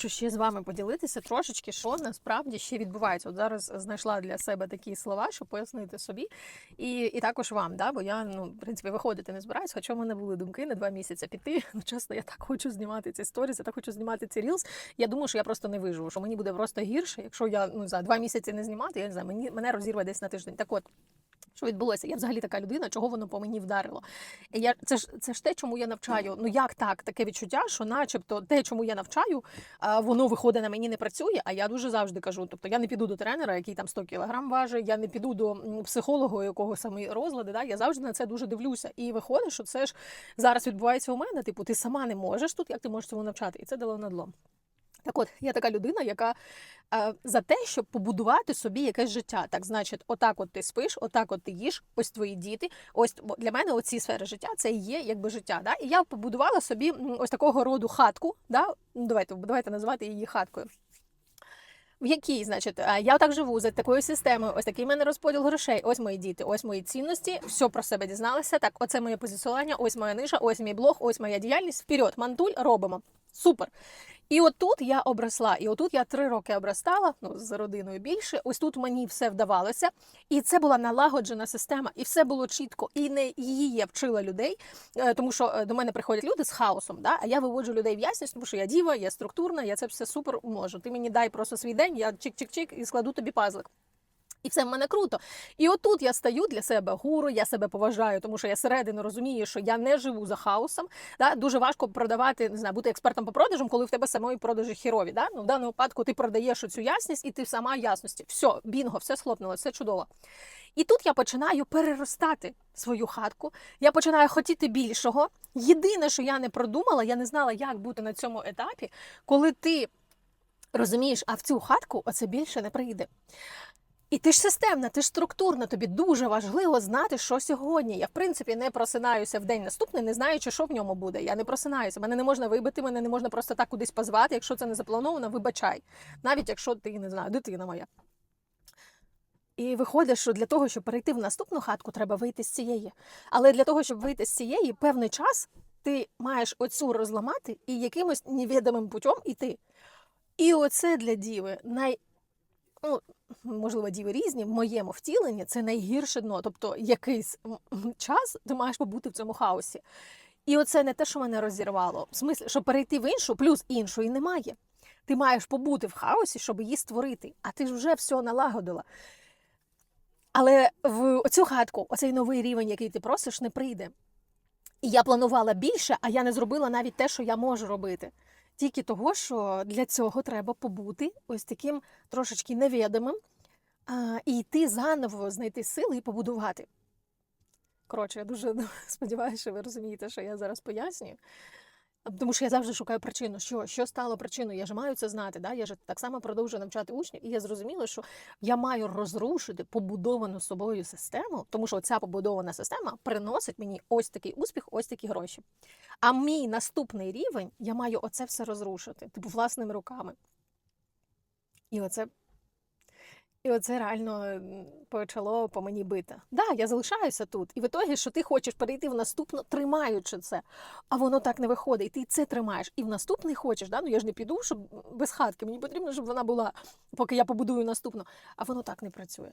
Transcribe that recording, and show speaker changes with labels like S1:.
S1: хочу ще з вами поділитися трошечки, що насправді ще відбувається. От зараз знайшла для себе такі слова, щоб пояснити собі, і, і також вам, да? бо я ну, в принципі виходити не збираюсь, хоча в мене були думки на два місяці піти. Ну, чесно, я так хочу знімати ці сторіс, я так хочу знімати ці рілс. Я думаю, що я просто не виживу, що мені буде просто гірше, якщо я ну за два місяці не знімати, я не знаю, мені мене розірве десь на тиждень. Так от. Що відбулося? Я взагалі така людина, чого воно по мені вдарило. Я це ж це ж те, чому я навчаю. Ну як так? Таке відчуття, що, начебто, те, чому я навчаю, воно виходить на мені не працює. А я дуже завжди кажу. Тобто я не піду до тренера, який там 100 кілограм важить, я не піду до психолога, у якого саме розлади. Да? Я завжди на це дуже дивлюся. І виходить, що це ж зараз відбувається у мене. Типу, ти сама не можеш тут, як ти можеш цьому навчати? І це дало надлом. Так от, я така людина, яка е, за те, щоб побудувати собі якесь життя. Так, значить, отак от ти спиш, отак от ти їш, ось твої діти. Ось для мене оці сфери життя це і є якби життя. Да? І я побудувала собі ось такого роду хатку. Да? Ну, давайте, давайте називати її хаткою. В якій, значить, е, я так живу за такою системою, ось такий в мене розподіл грошей, ось мої діти, ось мої цінності, все про себе дізналися. Так, оце моє позиціонування, ось моя ниша, ось мій блог, ось моя діяльність. Вперед, мантуль робимо. Супер. І отут я обросла, і отут я три роки обростала, ну з родиною більше. Ось тут мені все вдавалося, і це була налагоджена система, і все було чітко. І не її я вчила людей, е, тому що е, до мене приходять люди з хаосом. Да? А я виводжу людей в ясність, тому що я діва, я структурна, я це все супер можу. Ти мені дай просто свій день, я чик-чик-чик і складу тобі пазлик. І все в мене круто. І отут я стаю для себе гуру, я себе поважаю, тому що я середину розумію, що я не живу за хаосом. Да? Дуже важко продавати, не знаю, бути експертом по продажам, коли в тебе самої продажі хірові. Да? Ну, в даному випадку ти продаєш цю ясність, і ти сама ясності. Все, бінго, все схлопнуло, все чудово. І тут я починаю переростати свою хатку. Я починаю хотіти більшого. Єдине, що я не продумала, я не знала, як бути на цьому етапі, коли ти розумієш, а в цю хатку оце більше не прийде. І ти ж системна, ти ж структурна, тобі дуже важливо знати, що сьогодні. Я, в принципі, не просинаюся в день наступний, не знаючи, що в ньому буде. Я не просинаюся. Мене не можна вибити, мене не можна просто так кудись позвати. Якщо це не заплановано, вибачай. Навіть якщо ти не знаю, дитина моя. І виходить, що для того, щоб перейти в наступну хатку, треба вийти з цієї. Але для того, щоб вийти з цієї, певний час ти маєш оцю розламати і якимось невідомим путем іти. І оце для діви най ну, можливо, діви різні, в моєму втіленні це найгірше дно. Тобто якийсь час ти маєш побути в цьому хаосі. І оце не те, що мене розірвало. В смислі, щоб перейти в іншу, плюс іншої немає. Ти маєш побути в хаосі, щоб її створити, а ти ж вже все налагодила. Але в цю хатку, оцей новий рівень, який ти просиш, не прийде. І я планувала більше, а я не зробила навіть те, що я можу робити. Тільки того, що для цього треба побути ось таким трошечки невідомим і йти заново, знайти сили і побудувати. Коротше, я дуже сподіваюся, що ви розумієте, що я зараз пояснюю. Тому що я завжди шукаю причину, що, що стало причиною. Я ж маю це знати. Да? Я ж так само продовжую навчати учнів, і я зрозуміла, що я маю розрушити побудовану собою систему, тому що ця побудована система приносить мені ось такий успіх, ось такі гроші. А мій наступний рівень я маю оце все розрушити, типу власними руками. І оце. І оце реально почало по мені бити. Да, я залишаюся тут. І в ітогі, що ти хочеш перейти в наступну, тримаючи це, а воно так не виходить. І ти це тримаєш. І в наступний хочеш. Да? Ну я ж не піду, щоб без хатки. Мені потрібно, щоб вона була, поки я побудую наступну. А воно так не працює.